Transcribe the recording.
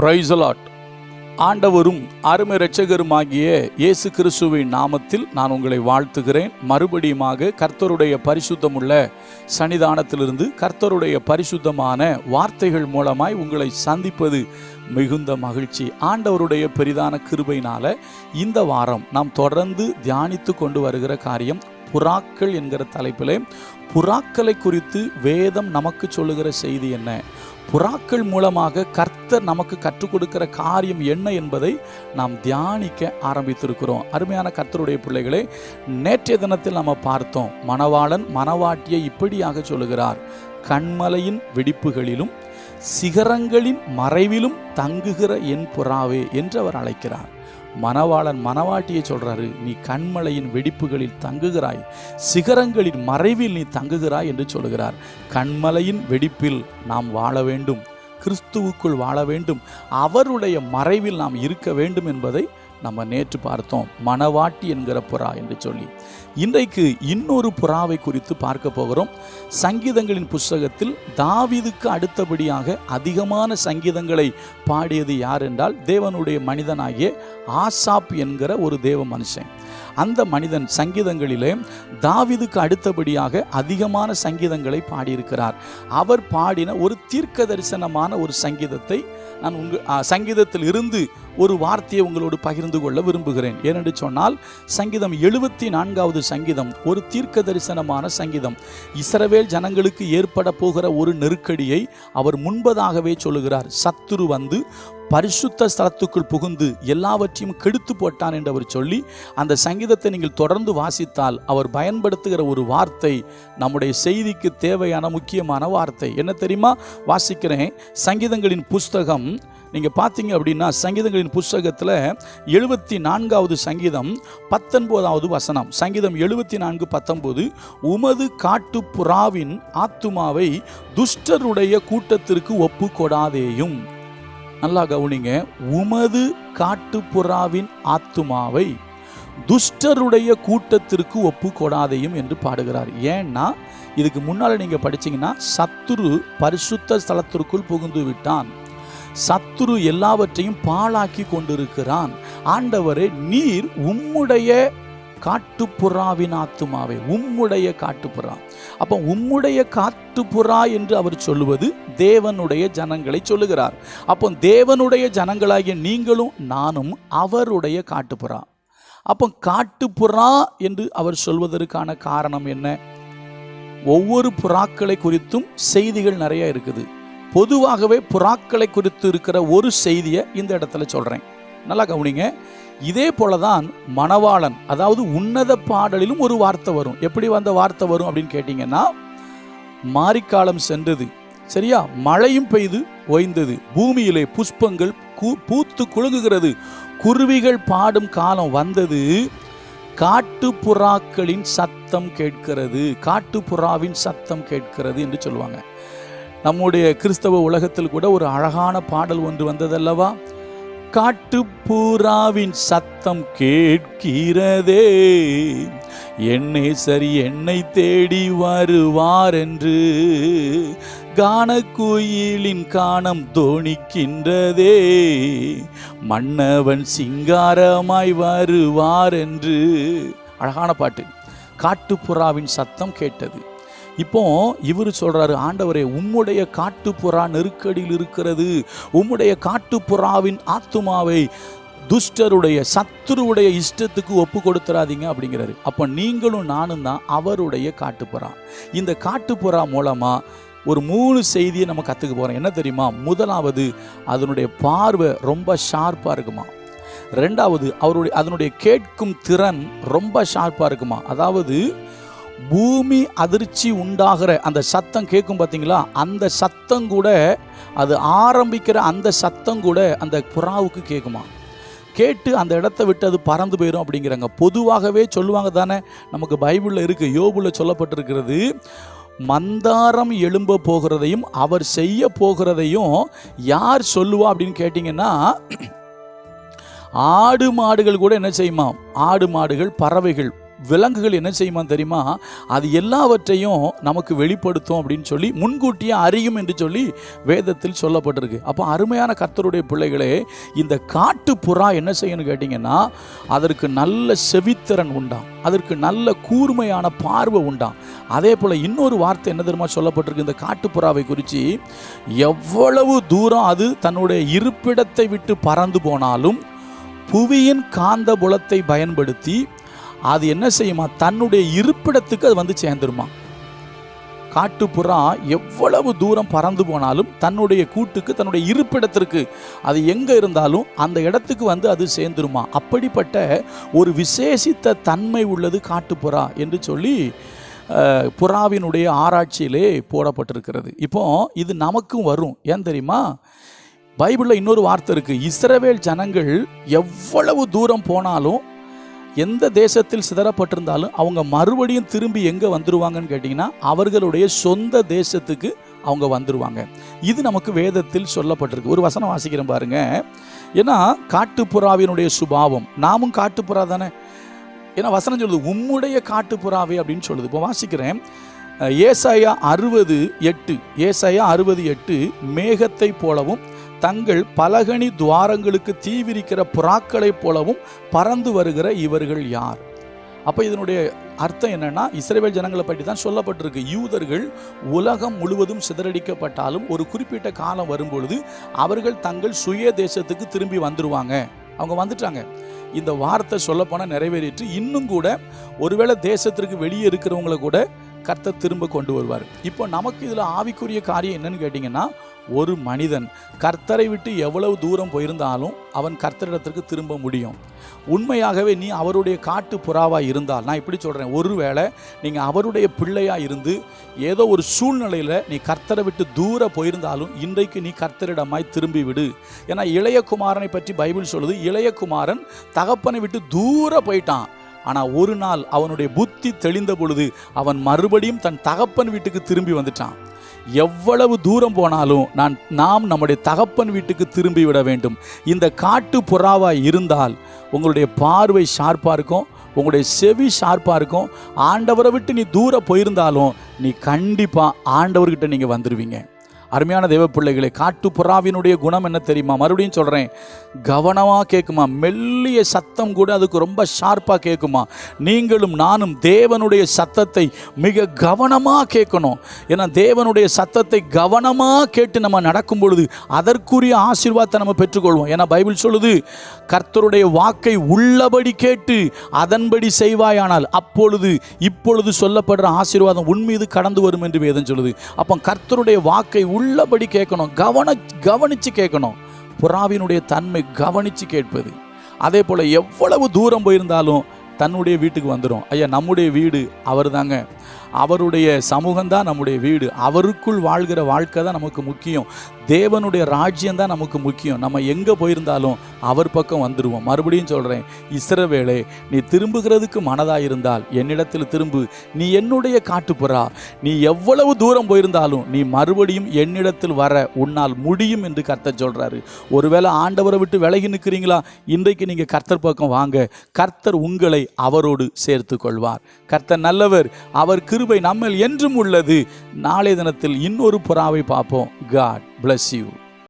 பிரைசலாட் ஆண்டவரும் அருமை இரட்சகருமாகிய இயேசு கிறிஸ்துவின் நாமத்தில் நான் உங்களை வாழ்த்துகிறேன். மறுபடியுமாக கர்த்தருடைய பரிசுத்தமுள்ள சன்னிதானத்திலிருந்து கர்த்தருடைய பரிசுத்தமான வார்த்தைகள் மூலமாய் உங்களை சந்திப்பது மிகுந்த மகிழ்ச்சி. ஆண்டவருடைய பெரிதான கிருபையினால இந்த வாரம் நாம் தொடர்ந்து தியானித்து கொண்டு வருகிற காரியம் புறாக்கள் என்கிற தலைப்பிலே. புறாக்களை குறித்து வேதம் நமக்கு சொல்லுகிற செய்தி என்ன? புறாக்கள் மூலமாக கர்த்தர் நமக்கு கற்றுக் கொடுக்கிற காரியம் என்ன என்பதை நாம் தியானிக்க ஆரம்பித்திருக்கிறோம். அருமையான கர்த்தருடைய பிள்ளைகளே நேற்றைய தினத்தில் நம்ம பார்த்தோம் மணவாளன் மணவாட்டியை இப்படியாக சொல்லுகிறார் கண்மலையின் வெடிப்புகளிலும் சிகரங்களின் மறைவிலும் தங்குகிற என் புறாவே என்று அவர் அழைக்கிறார். மணவாளன் மணவாட்டியை சொல்றாரு நீ கண்மலையின் வெடிப்புகளில் தங்குகிறாய் சிகரங்களின் மறைவில் நீ தங்குகிறாய் என்று சொல்கிறார் கண்மலையின் வெடிப்பில் நாம் வாழ வேண்டும் கிறிஸ்துவுக்குள் வாழ வேண்டும் அவருடைய மறைவில் நாம் இருக்க வேண்டும் என்பதை நம்ம நேற்று பார்த்தோம். மணவாட்டி என்கிற புறா என்று சொல்லி. இன்றைக்கு இன்னொரு புறாவை குறித்து பார்க்க போகிறோம். சங்கீதங்களின் புஸ்தகத்தில் தாவிதுக்கு அடுத்தபடியாக அதிகமான சங்கீதங்களை பாடியது யார் என்றால் தேவனுடைய மனிதனாகிய ஆசாப் என்கிற ஒரு தேவ மனுஷன். அந்த மனிதன் சங்கீதங்களிலே தாவிதுக்கு அடுத்தபடியாக அதிகமான சங்கீதங்களை பாடியிருக்கிறார். அவர் பாடின ஒரு தீர்க்க தரிசனமான ஒரு சங்கீதத்தை நான் உங்கள் சங்கீதத்தில் இருந்து ஒரு வார்த்தையை உங்களோடு பகிர்ந்து கொள்ள விரும்புகிறேன். ஏனென்று சொன்னால் சங்கீதம் எழுபத்தி நான்காவது சங்கீதம் ஒரு தீர்க்க தரிசனமான சங்கீதம். இஸ்ரவேல் ஜனங்களுக்கு ஏற்பட போகிற ஒரு நெருக்கடியை அவர் முன்பதாகவே சொல்லுகிறார். சத்துரு வந்து பரிசுத்த ஸ்தலத்துக்குள் புகுந்து எல்லாவற்றையும் கெடுத்து போட்டான் என்று அவர் சொல்லி அந்த சங்கீதத்தை நீங்கள் தொடர்ந்து வாசித்தால் அவர் பயன்படுத்துகிற ஒரு வார்த்தை நம்முடைய செய்திக்கு தேவையான முக்கியமான வார்த்தை. என்ன தெரியுமா? வாசிக்கிறேன். சங்கீதங்களின் புஸ்தகம் நீங்கள் பார்த்தீங்க அப்படின்னா சங்கீதங்களின் புஸ்தகத்தில் எழுபத்தி நான்காவது சங்கீதம் பத்தொன்பதாவது வசனம். சங்கீதம் எழுபத்தி நான்கு பத்தொன்பது உமது காட்டு புறாவின் ஆத்துமாவை துஷ்டருடைய கூட்டத்திற்கு ஒப்பு கொடாதேயும் நல்லா கவனிங்க. உமது காட்டுப்புறாவின் ஆத்துமாவை துஷ்டருடைய கூட்டத்திற்கு ஒப்பு கொடாதையும் என்று பாடுகிறார். ஏன்னா இதுக்கு முன்னால் நீங்கள் படிச்சீங்கன்னா சத்துரு பரிசுத்த ஸ்தலத்திற்குள் புகுந்து விட்டான். சத்துரு எல்லாவற்றையும் பாழாக்கி கொண்டிருக்கிறான். ஆண்டவரே நீர் உம்முடைய காட்டுப்புறாவின் ஆத்துமாவே உம்முடைய காட்டுப்புறா. அப்போ உம்முடைய காட்டுப்புறா என்று அவர் சொல்லுவது தேவனுடைய ஜனங்களை சொல்லுகிறார். அப்போ தேவனுடைய ஜனங்களாகிய நீங்களும் நானும் அவருடைய காட்டுப்புறா. அப்போ காட்டுப்புறா என்று அவர் சொல்வதற்கான காரணம் என்ன? ஒவ்வொரு புறாக்களை குறித்தும் செய்திகள் நிறைய இருக்குது. பொதுவாகவே புறாக்களை குறித்து இருக்கிற ஒரு செய்தியை இந்த இடத்துல சொல்கிறேன் நல்லா கவனிங்க. இதே போலதான் மணவாளன் அதாவது உன்னத பாடலிலும் ஒரு வார்த்தை வரும். எப்படி வந்த வார்த்தை வரும் அப்படின்னு கேட்டிங்கன்னா மாரிக்காலம் சென்றது. சரியா? மழையும் பெய்து ஓய்ந்தது. பூமியிலே புஷ்பங்கள் பூத்து குலுங்குகிறது. குருவிகள் பாடும் காலம் வந்தது. காட்டுப்புறாக்களின் சத்தம் கேட்கிறது. காட்டுப்புறாவின் சத்தம் கேட்கிறது என்று சொல்லுவாங்க. நம்முடைய கிறிஸ்தவ உலகத்தில் கூட ஒரு அழகான பாடல் ஒன்று வந்ததல்லவா? காட்டுப்புறாவின் சத்தம் கேட்கிறதே. என்னை சரி என்னை தேடி வருவார் என்று கானக்குயிலின் காணம் தோணிக்கின்றதே. மன்னவன் சிங்காரமாய் வருவார் என்று அழகான பாட்டு. காட்டுப்புறாவின் சத்தம் கேட்டது. இப்போ இவர் சொல்றாரு ஆண்டவரே உம்முடைய காட்டுப்புறா நெருக்கடியில் இருக்கிறது. உம்முடைய காட்டுப்புறாவின் ஆத்துமாவை துஷ்டருடைய சத்துருவுடைய இஷ்டத்துக்கு ஒப்பு கொடுத்துறாதீங்க அப்படிங்கிறாரு. அப்போ நீங்களும் நானும் தான் அவருடைய காட்டுப்புறா. இந்த காட்டுப்புறா மூலமா ஒரு மூணு செய்தியை நம்ம கற்றுக்க போகிறோம் என்ன தெரியுமா? முதலாவது அதனுடைய பார்வை ரொம்ப ஷார்ப்பாக இருக்குமா? ரெண்டாவது அவருடைய அதனுடைய கேட்கும் திறன் ரொம்ப ஷார்ப்பாக இருக்குமா? அதாவது பூமி அதிர்ச்சி உண்டாகிற அந்த சத்தம் கேட்கும் பார்த்தீங்களா? அந்த சத்தம் கூட அது ஆரம்பிக்கிற அந்த சத்தம் கூட அந்த புறாவுக்கு கேட்குமா? கேட்டு அந்த இடத்த விட்டு அது பறந்து போயிடும் அப்படிங்கிறாங்க. பொதுவாகவே சொல்லுவாங்க தானே நமக்கு பைபிளில் இருக்குது யோபுல சொல்லப்பட்டிருக்கிறது மந்தாரம் எழும்ப போகிறதையும் அவர் செய்ய போகிறதையும் யார் சொல்லுவா? அப்படின்னு கேட்டிங்கன்னா ஆடு மாடுகள் கூட என்ன செய்யுமா? ஆடு மாடுகள் பறவைகள் விலங்குகள் என்ன செய்யுமா தெரியுமா? அது எல்லாவற்றையும் நமக்கு வெளிப்படுத்தும் அப்படின்னு சொல்லி முன்கூட்டியே அறியும் என்று சொல்லி வேதத்தில் சொல்லப்பட்டிருக்கு. அப்போ அருமையான கர்த்தருடைய பிள்ளைகளே இந்த காட்டு புறா என்ன செய்யணும் கேட்டிங்கன்னா அதற்கு நல்ல செவித்திறன் உண்டாம். அதற்கு நல்ல கூர்மையான பார்வை உண்டாம். அதே போல் இன்னொரு வார்த்தை என்ன தெரியுமா சொல்லப்பட்டிருக்கு? இந்த காட்டுப்புறாவை குறித்து எவ்வளவு தூரம் அது தன்னுடைய இருப்பிடத்தை விட்டு பறந்து போனாலும் புவியின் காந்த புலத்தை பயன்படுத்தி அது என்ன செய்யுமா? தன்னுடைய இருப்பிடத்துக்கு அது வந்து சேர்ந்துருமா? காட்டுப்புறா எவ்வளவு தூரம் பறந்து போனாலும் தன்னுடைய கூட்டுக்கு தன்னுடைய இருப்பிடத்திற்கு அது எங்கே இருந்தாலும் அந்த இடத்துக்கு வந்து அது சேர்ந்துருமா? அப்படிப்பட்ட ஒரு விசேஷித்த தன்மை உள்ளது காட்டுப்புறா என்று சொல்லி புறாவினுடைய ஆராய்ச்சியிலே போடப்பட்டிருக்கிறது. இப்போ இது நமக்கும் வரும். ஏன் தெரியுமா? பைபிளில் இன்னொரு வார்த்தை இருக்குது இஸ்ரவேல் ஜனங்கள் எவ்வளவு தூரம் போனாலும் எந்த தேசத்தில் சிதறப்பட்டிருந்தாலும் அவங்க மறுபடியும் திரும்பி எங்கே வந்துருவாங்கன்னு கேட்டிங்கன்னா அவர்களுடைய சொந்த தேசத்துக்கு அவங்க வந்துருவாங்க. இது நமக்கு வேதத்தில் சொல்லப்பட்டிருக்கு. ஒரு வசனம் வாசிக்கிறேன் பாருங்க. ஏன்னா காட்டுப்புறாவினுடைய சுபாவம். நாமும் காட்டுப்புறா தானே? ஏன்னா வசனம் சொல்லுது உம்முடைய காட்டுப்புறாவே அப்படின்னு சொல்லுது. இப்போ வாசிக்கிறேன். ஏசாயா அறுபது எட்டு ஏசாயா அறுபது எட்டு மேகத்தை போலவும் தங்கள் பலகணி துவாரங்களுக்கு தீவிரிக்கிற புறாக்களைப் போலவும் பறந்து வருகிற இவர்கள் யார்? அப்போ இதனுடைய அர்த்தம் என்னென்னா இஸ்ரேல் ஜனங்களை பற்றி தான் சொல்லப்பட்டிருக்கு. யூதர்கள் உலகம் முழுவதும் சிதறடிக்கப்பட்டாலும் ஒரு குறிப்பிட்ட காலம் வரும்பொழுது அவர்கள் தங்கள் சுய தேசத்துக்கு திரும்பி வந்துடுவாங்க அவங்க வந்துட்டாங்க. இந்த வார்த்தை சொல்லப்போனால் நிறைவேறிட்டு இன்னும் கூட ஒருவேளை தேசத்திற்கு வெளியே இருக்கிறவங்கள கூட கர்த்தர் திரும்ப கொண்டு வருவார். இப்போ நமக்கு இதில் ஆவிக்குரிய காரியம் என்னன்னு கேட்டிங்கன்னா ஒரு மனிதன் கர்த்தரை விட்டு எவ்வளவு தூரம் போயிருந்தாலும் அவன் கர்த்தரிடத்திற்கு திரும்ப முடியும். உண்மையாகவே நீ அவருடைய காட்டு புறாவாக இருந்தால் நான் இப்படி சொல்கிறேன் ஒருவேளை நீங்கள் அவருடைய பிள்ளையாக இருந்து ஏதோ ஒரு சூழ்நிலையில் நீ கர்த்தரை விட்டு தூர போயிருந்தாலும் இன்றைக்கு நீ கர்த்தரிடமாய் திரும்பி விடு. ஏன்னா இளையகுமாரனை பற்றி பைபிள் சொல்லுது இளையகுமாரன் தகப்பனை விட்டு தூர போயிட்டான். ஆனால் ஒரு நாள் அவனுடைய புத்தி தெளிந்த பொழுது அவன் மறுபடியும் தன் தகப்பன் வீட்டுக்கு திரும்பி வந்துட்டான். எவ்வளவு தூரம் போனாலும் நான் நாம் நம்முடைய தகப்பன் வீட்டுக்கு திரும்பி விட வேண்டும். இந்த காட்டு புறாவாக இருந்தால் உங்களுடைய பார்வை ஷார்ப்பாக இருக்கும் உங்களுடைய செவி ஷார்ப்பாக இருக்கும். ஆண்டவரை விட்டு நீ தூரம் போயிருந்தாலும் நீ கண்டிப்பாக ஆண்டவர்கிட்ட நீங்கள் வந்துடுவீங்க அருமையான தெய்வ பிள்ளைகளை காட்டு புறாவினுடைய குணம் என்ன தெரியுமா? மறுபடியும் சொல்கிறேன் கவனமாக கேட்குமா மெல்லிய சத்தம் கூட அதுக்கு ரொம்ப ஷார்ப்பாக கேட்குமா நீங்களும் நானும் தேவனுடைய சத்தத்தை மிக கவனமாக கேட்கணும். ஏன்னா தேவனுடைய சத்தத்தை கவனமாக கேட்டு நம்ம நடக்கும் பொழுது அதற்குரிய ஆசீர்வாதத்தை நம்ம பெற்றுக்கொள்வோம். ஏன்னா பைபிள் சொல்லுது கர்த்தருடைய வாக்கை உள்ளபடி கேட்டு அதன்படி செய்வாயானால் அப்பொழுது இப்பொழுது சொல்லப்படுற ஆசீர்வாதம் உன் மீது கடந்து வரும் என்று வேதம் சொல்லுது. அப்போ கர்த்தருடைய வாக்கை உள்ளபடி கேட்கணும் கவன கவனித்து கேட்கணும். புறாவினுடைய தன்மை கவனித்து கேட்பது. அதே போல் எவ்வளவு தூரம் போயிருந்தாலும் தன்னுடைய வீட்டுக்கு வந்துடும் ஐயா நம்முடைய வீடு அவர் தாங்க அவருடைய சமூகம்தான் நம்முடைய வீடு. அவருக்குள் வாழ்கிற வாழ்க்கை தான் நமக்கு முக்கியம். தேவனுடைய ராஜ்யம் தான் நமக்கு முக்கியம். நம்ம எங்கே போயிருந்தாலும் அவர் பக்கம் வந்துடுவோம் மறுபடியும் சொல்கிறேன் இசரவேளே நீ திரும்புகிறதுக்கு மனதாக இருந்தால் என்னிடத்தில் திரும்பு. நீ என்னுடைய காட்டுப்புறா. நீ எவ்வளவு தூரம் போயிருந்தாலும் நீ மறுபடியும் என்னிடத்தில் வர உன்னால் முடியும் என்று கர்த்தர் சொல்கிறாரு ஒருவேளை ஆண்டவரை விட்டு விலகி நிற்கிறீங்களா? இன்றைக்கு நீங்கள் கர்த்தர் பக்கம் வாங்க. கர்த்தர் உங்களை அவரோடு சேர்த்து கொள்வார் கர்த்தர் நல்லவர். அவர் கிருபை நம்மில் என்றும் உள்ளது. நாளைய தினத்தில் இன்னொரு புறாவை பார்ப்போம். God bless you